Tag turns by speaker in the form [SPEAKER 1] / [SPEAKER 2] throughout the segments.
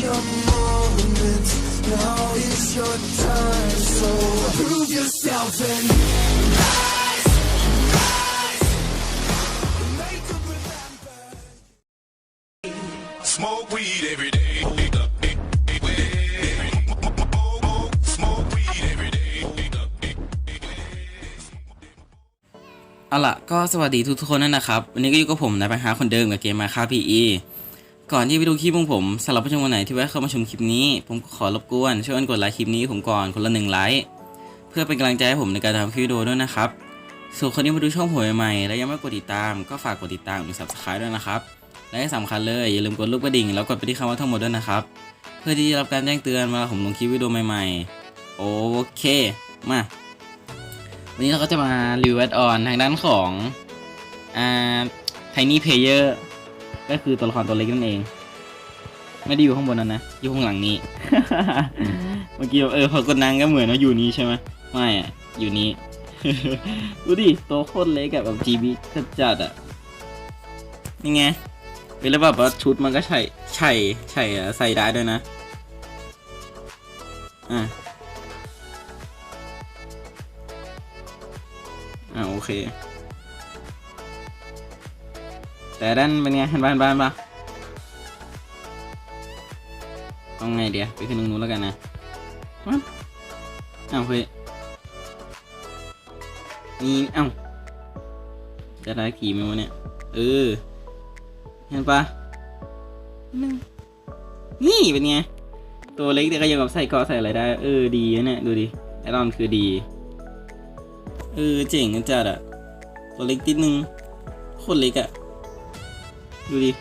[SPEAKER 1] your moment. Now is your time. So prove yourself and rise, rise. Make them remember.
[SPEAKER 2] Smoke weed every day. Smoke weed every day.
[SPEAKER 3] เอาล่ะก็สวัสดีทุกๆคนนั่นนะครับ วันนี้ก็อยู่กับผมนายปัญหาคนเดิมกับเกมมาค่า PE ก่อนที่ไปดูคลิปของผมสำหรับผู้ชมคนไหนที่แวะเข้ามาชมคลิปนี้ ผมก็ขอรบกวนช่วยกันกดไลค์คลิปนี้ผมก่อนคนละหนึ่งไลค์เพื่อเป็นกำลังใจให้ผมในการทำคลิปวิดีโอด้วยนะครับส่วนคนที่มาดูช่องผมใหม่ๆและยังไม่กดติดตามก็ฝากกดติดตามหรือ subscribe ด้วยนะครับ และที่สำคัญเลยอย่าลืมกดรูปกระดิ่งแล้วกดไปที่คำว่าทั้งหมดด้วยนะครับ เพื่อที่จะรับการแจ้งเตือนเวลาผมลงคลิปวิดีโอใหม่ๆ โอเคมา วันนี้เราก็จะมารีวิวอออนทางด้านของอ่า Tiny Player ก็คือตัวละครตัวเล็กนั่นเอง ไม่ได้อยู่ข้างบนนั้นนะอยู่ข้างหลังนี้ เมื่อกี้เออพอกดนั่งก็เหมือนว่าอยู่นี้ใช่ไหมไม่อะอยู่นี้ ดูดิตัวโคตรเล็กอะแบบ GB จัดๆอะนี่ไงเวลาแบบว่าชุดมันก็ใช่ใช่ใช่อะใส่ได้ด้วยนะอะอ่าโอเค แต่ด้านเป็นไงเห็นบ้านบ้านปะต้องไงเดี๋ยวไปขึ้นตรงนู้นแล้วกันนะวะอ้าวเฮ้ยนี่เอ้าจะได้ขี่ไหมวะเนี่ย เออ เห็นปะนี่เป็นไง ตัวเล็กแต่ก็ยังแบบใส่เกราะใส่อะไรได้ เออดีนะเนี่ย ดูดิไอรอนคือดี เออเจ๋งกันจัดอะตัวเล็กติดนึงโคตรเล็กอะ ดูดิ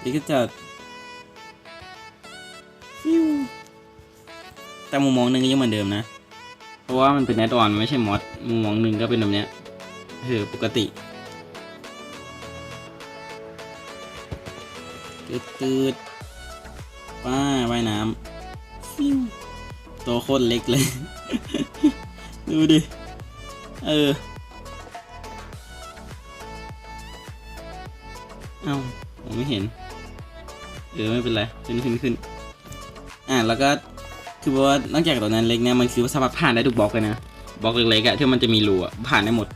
[SPEAKER 3] เล็กจัดฟิวแต่มุมมองหนึ่งก็ยังเหมือนเดิมนะ เพราะว่ามันเป็นแอดออนไม่ใช่มอดมุมมองหนึ่งก็เป็นแบบเนี้ยเออปกติตืดตืดป้าว่ายน้ำฟิวตัวโคตรเล็กเลย ดูดิ เออ เอ้าผมไม่เห็น เออไม่เป็นไรขึ้นขึ้นขึ้นอะแล้วก็คือว่านอกจากตัวนั้นเล็กเนี่ยมันคือสามารถผ่านได้ทุกบล็อกเลยนะบล็อกเล็กๆอะที่มันจะมีรูอะผ่านได้หมด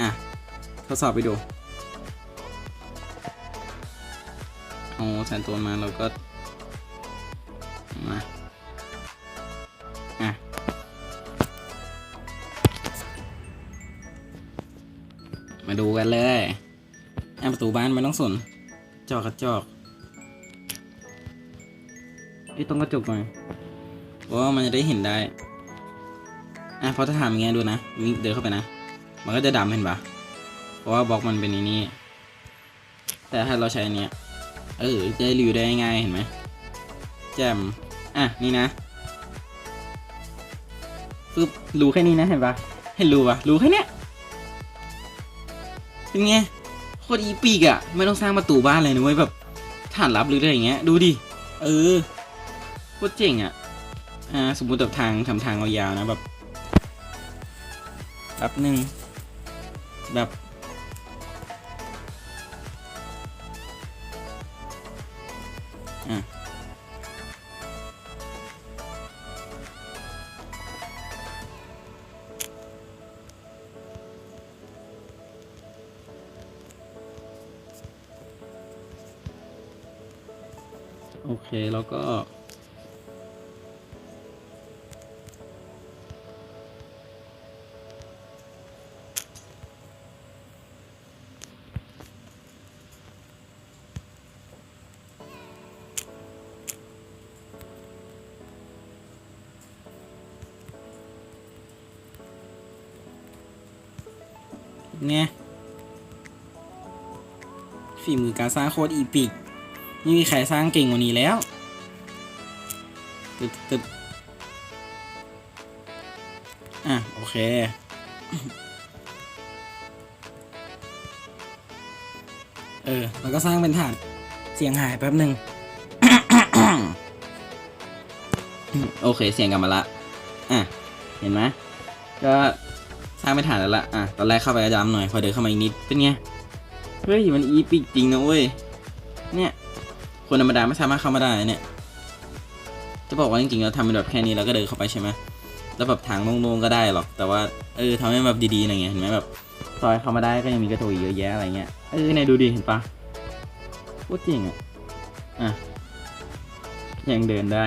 [SPEAKER 3] อะทดสอบไปดูเอาแซนโตนมาแล้วก็มาอะมาดูกันเลย อะประตูบ้านไม่ต้องสน จอกกระจอกไอ้ยตรงกระจกหน่อยเพราะว่ามันจะได้เห็นได้ อะเพราะถ้าทำอย่างเงี้ยดูนะวิ่งเดินเข้าไปนะ มันก็จะดำเห็นปะเพราะว่าบล็อกมันเป็นอันนี้ แต่ถ้าเราใช้อันเนี้ย เออจะรีวิวได้ง่ายเห็นไหมแจมอะนี่นะปึ๊บรูแค่นี้นะเห็นปะเห็นรูปะรูแค่เนี้ยเป็นไง ตรอีปีกอะไม่ต้องสร้างประตูบ้านเลยนะเว้ยแบบฐานลับหรืออะไรอย่างเงี้ยดูดิเออโคตรเจ๋งอะอ่าสมมุติแบบทางทำทางยาวๆนะแบบแบบหนึ่งแบบอะ โอเค แล้วก็ไงฝีมือการสร้างโคตรอีปิก ไม่มีใครสร้างเก่งกว่านี้แล้วตึ๊ดตึ๊ดอะ โอเค เออ แล้วก็สร้างเป็นฐาน เสียงหายแป๊บหนึ่งโอเค เสียงกลับมาละ อะ เห็นไหมก็สร้างเป็นฐานแล้วละอะ ตอนแรกเข้าไปก็ดำหน่อย พอเดินเข้ามาอีกนิด เป็นไง เฮ้ย มันอีปิกจริงนะเว้ย เนี่ย คนธรรมดาไม่สามารถเข้ามาได้เนี่ย จะบอกว่าจริงๆเราทำเป็นแบบแค่นี้แล้วก็เดินเข้าไปใช่ไหมแล้วแบบทางโล่งๆก็ได้หรอก แต่ว่าเออทำให้แบบดีๆหน่อยไงเห็นไหมแบบซอยเข้ามาได้ก็ยังมีกระจกอีกเยอะแยะอะไรเงี้ย เออเนี่ยดูดิเห็นปะโคตรจริงอะ อะ ยังเดินได้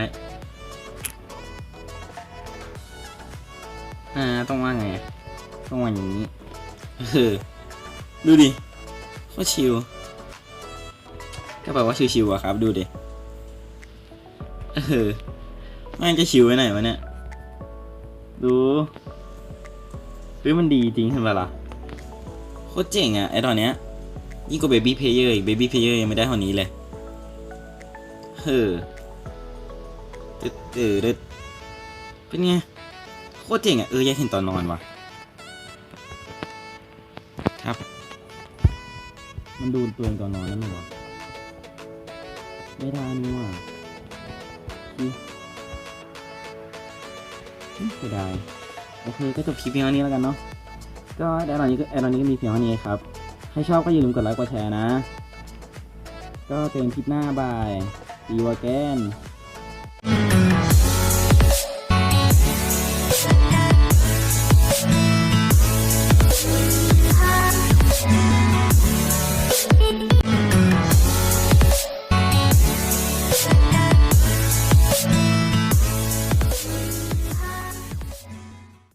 [SPEAKER 3] อ่า ต้องว่าไง ต้องว่าอย่างนี้ เออ ดูดิโคตรชิล ก็แปลว่าชิวๆอะครับ ดูดิเออแม่งจะชิวไวไหนวะเนี่ย ดูเฮ้ยมันดีจริงเห็นปะล่ะ โคตรเจ๋งอะไอตอนเนี้ยยิ่งกว่าเบบี้เพลเยอร์อีกเบบี้เพลเยอร์ยังไม่ได้เท่านี้เลยเฮ้อตึ๊ดตึ๊ดตึ๊ดเป็นไง โคตรเจ๋งอะเอออยากเห็นตอนนอนว่ะครับ มันดูตัวเองตอนนอนได้ไหมวะ ไม่ได้นี่หว่าไมเสียดายโอเคก็จบคลิปเพียงเท่านี้แล้วกันเนาะก็แอดตอนนี้ก็แอดตอนนี้ก็มีเพียงเท่านี้ครับ ให้ชอบก็อย่าลืมกดไลค์กดแชร์นะ ก็เจอกันคลิปหน้าบาย See you again